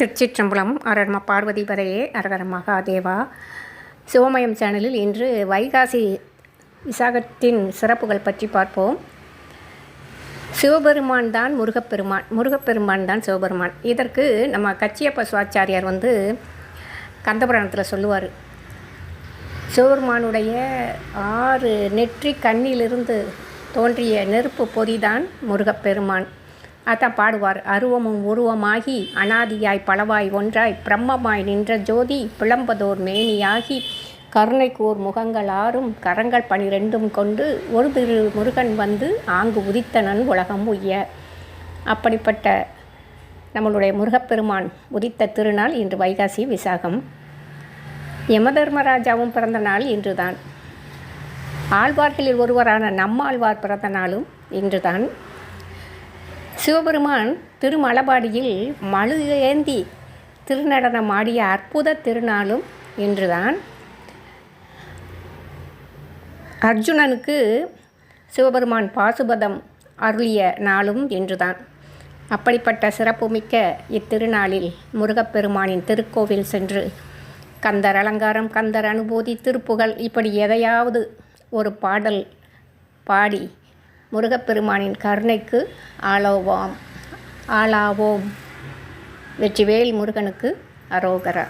திருச்சிற்றம்பலம் அரண்ம பார்வதி வரையே அரகர மகாதேவா. சிவமயம் சேனலில் இன்று வைகாசி விசாகத்தின் சிறப்புகள் பற்றி பார்ப்போம். சிவபெருமான் தான் முருகப்பெருமான் முருகப்பெருமான் தான் சிவபெருமான். இதற்கு நம்ம கச்சியப்ப சுவாச்சாரியார் வந்து கந்தபுராணத்தில் சொல்லுவார். சிவபெருமானுடைய ஆறு நெற்றி கண்ணிலிருந்து தோன்றிய நெருப்பு பொதிதான் முருகப்பெருமான். அதான் பாடுவார். அருவமும் உருவமாகி அனாதியாய் பலவாய் ஒன்றாய் பிரம்மமாய் நின்ற ஜோதி பிளம்பதோர் மேனியாகி கருணைக்கூர் முகங்கள் ஆறும் கரங்கள் பனிரெண்டும் கொண்டு ஒரு திரு முருகன் வந்து ஆங்கு உதித்தனன் உலகம் உய்ய. அப்படிப்பட்ட நம்மளுடைய முருகப்பெருமான் உதித்த திருநாள் இன்று வைகாசி விசாகம். யமதர்மராஜாவும் பிறந்த நாள் இன்றுதான். ஆழ்வார்களில் ஒருவரான நம்மாழ்வார் பிறந்த நாளும் இன்றுதான். சிவபெருமான் திருமலபாடியில் மழு ஏந்தி திருநடனம் ஆடிய அற்புத திருநாளும் இன்றுதான். அர்ஜுனனுக்கு சிவபெருமான் பாசுபதம் அருளிய நாளும் என்றுதான் அப்படிப்பட்ட சிறப்புமிக்க இத்திருநாளில் முருகப்பெருமானின் திருக்கோவில் சென்று கந்தர் அலங்காரம் கந்தர் அனுபூதி திருப்புகழ் இப்படி எதையாவது ஒரு பாடல் பாடி முருகப்பெருமானின் கருணைக்கு ஆளோவாம். ஆளாவோம். வெற்றிவேல் முருகனுக்கு அரோகரா.